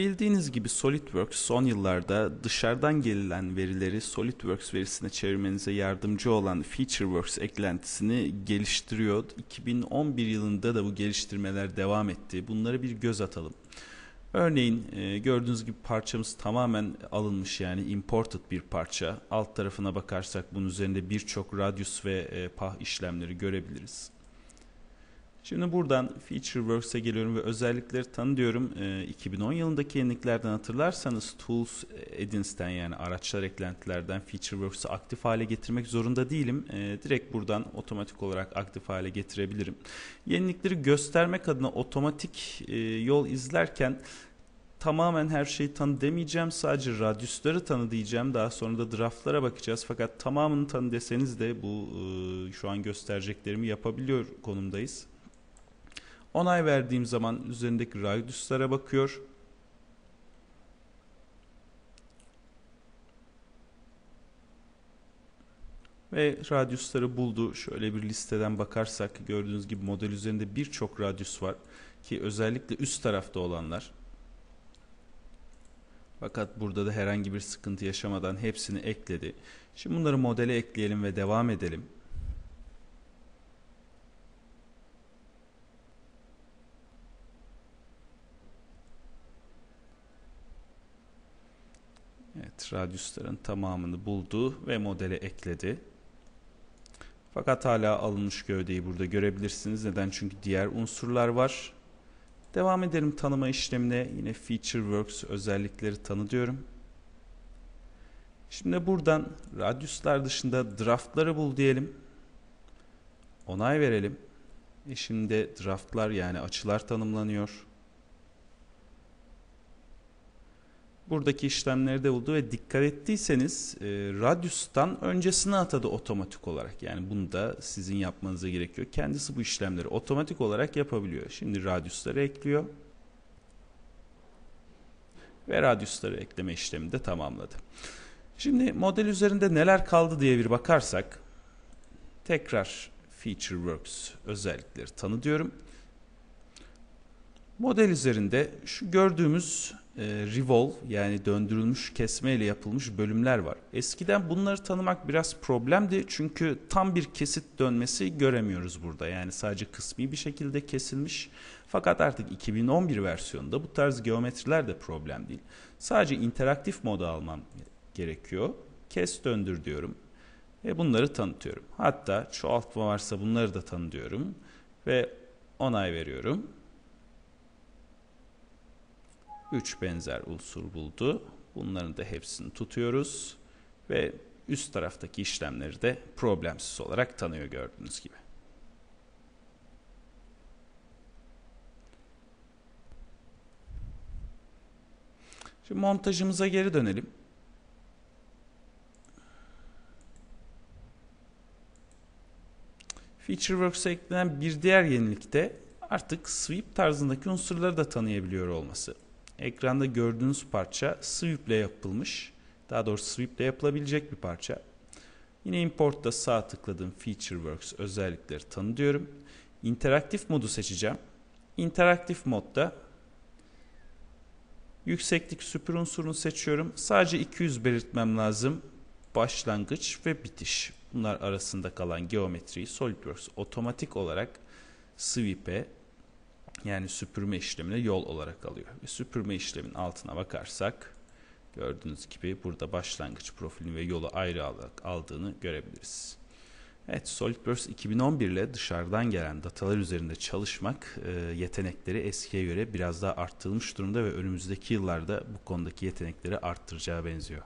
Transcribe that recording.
Bildiğiniz gibi SolidWorks son yıllarda dışarıdan gelen verileri SolidWorks verisine çevirmenize yardımcı olan FeatureWorks eklentisini geliştiriyor. 2011 yılında da bu geliştirmeler devam etti. Bunlara bir göz atalım. Örneğin e, gördüğünüz gibi parçamız tamamen alınmış yani imported bir parça. Alt tarafına bakarsak bunun üzerinde birçok radius ve e, pah işlemleri görebiliriz. Şimdi buradan FeatureWorks'e geliyorum ve özellikleri tanıyorum. E, 2010 yılındaki yeniliklerden hatırlarsanız Tools Edins'ten yani araçlar eklentilerden FeatureWorks'ı aktif hale getirmek zorunda değilim. E, direkt buradan otomatik olarak aktif hale getirebilirim. Yenilikleri göstermek adına otomatik e, yol izlerken tamamen her şeyi tanı demeyeceğim. Sadece radyusları tanı diyeceğim. Daha sonra da draftlara bakacağız. Fakat tamamını tanı deseniz de bu e, şu an göstereceklerimi yapabiliyor konumdayız. Onay verdiğim zaman üzerindeki radyuslara bakıyor. Ve radyusları buldu. Şöyle bir listeden bakarsak gördüğünüz gibi model üzerinde birçok radyus var. Ki özellikle üst tarafta olanlar. Fakat burada da herhangi bir sıkıntı yaşamadan hepsini ekledi. Şimdi bunları modele ekleyelim ve devam edelim. Evet, radyusların tamamını buldu ve modele ekledi. Fakat hala alınmış gövdeyi burada görebilirsiniz. Neden? Çünkü diğer unsurlar var. Devam edelim tanıma işlemine. Yine FeatureWorks özellikleri tanı diyorum. Şimdi buradan radyuslar dışında draftları bul diyelim. Onay verelim. E şimdi draftlar yani açılar tanımlanıyor. Buradaki işlemleri de buldu ve dikkat ettiyseniz e, radyustan öncesine atadı otomatik olarak. Yani bunu da sizin yapmanıza gerekiyor. Kendisi bu işlemleri otomatik olarak yapabiliyor. Şimdi radyusları ekliyor. Ve radyusları ekleme işlemini de tamamladı. Şimdi model üzerinde neler kaldı diye bir bakarsak tekrar FeatureWorks özellikleri tanı diyorum. Model üzerinde şu gördüğümüz e, revolve yani döndürülmüş kesme ile yapılmış bölümler var. Eskiden bunları tanımak biraz problemdi çünkü tam bir kesit dönmesi göremiyoruz burada. Yani sadece kısmi bir şekilde kesilmiş. Fakat artık 2011 versiyonunda bu tarz geometriler de problem değil. Sadece interaktif moda almam gerekiyor. Kes döndür diyorum ve bunları tanıtıyorum. Hatta çoğaltma varsa bunları da tanıtıyorum ve onay veriyorum. 3 benzer unsur buldu. Bunların da hepsini tutuyoruz ve üst taraftaki işlemleri de problemsiz olarak tanıyor gördüğünüz gibi. Şimdi montajımıza geri dönelim. FeatureWorks'a eklenen bir diğer yenilik de artık sweep tarzındaki unsurları da tanıyabiliyor olması. Ekranda gördüğünüz parça sweep ile yapılmış. Daha doğrusu sweep ile yapılabilecek bir parça. Yine import'ta sağ tıkladım FeatureWorks özellikleri tanıtıyorum. İnteraktif modu seçeceğim. İnteraktif modda yükseklik süpür unsurunu seçiyorum. Sadece 200 belirtmem lazım. Başlangıç ve bitiş. Bunlar arasında kalan geometriyi SolidWorks otomatik olarak sweep'e yani süpürme işlemine yol olarak alıyor. Ve süpürme işlemin altına bakarsak gördüğünüz gibi burada başlangıç profilini ve yolu ayrı alarak aldığını görebiliriz. Evet SolidWorks 2011 ile dışarıdan gelen datalar üzerinde çalışmak e, yetenekleri eskiye göre biraz daha arttırılmış durumda ve önümüzdeki yıllarda bu konudaki yetenekleri arttıracağı benziyor.